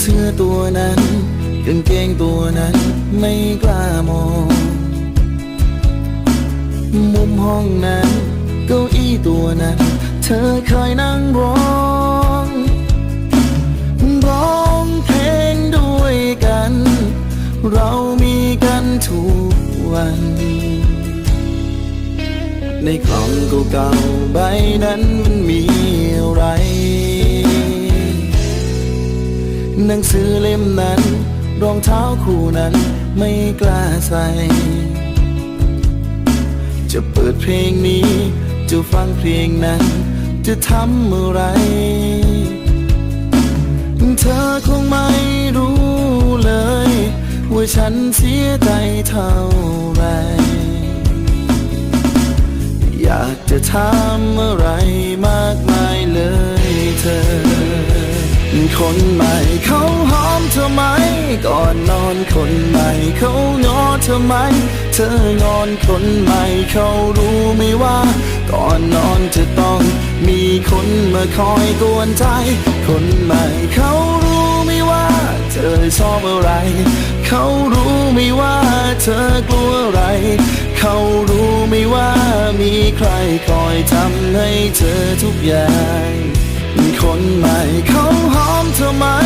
เสื้อตัวนั้นกางเกงตัวนั้นไม่กล้ามอง มุมห้องนั้นเก้าอี้ตัวนั้น เธอเคยนั่งร้องร้องเพลงด้วยกัน เรามีกันทุกวัน ในกล่องเก่าๆใบนั้นมันมี หนังสือเล่มนั้น รองเท้าคู่นั้นไม่กล้าใส่ จะเปิดเพลงนี้ จะฟังเพลงนั้น จะทำอะไร เธอคงไม่รู้เลย ว่าฉันเสียใจเท่าไร อยากจะถามอะไรมากมาย คนใหม่ เขาหอมเธอไหม ก่อนนอนคนใหม่ เขางอเธอไหม เธองอนคนใหม่ เขารู้ไหมว่า ก่อนนอนจะต้อง มีคนมาคอยกวนใจ คนใหม่เขารู้ไหมว่า เธอชอบอะไร เขารู้ไหมว่า เธอกลัวอะไร เขารู้ไหมว่ามีใครคอยทำให้เธอทุกอย่างคนใหม่เขา to my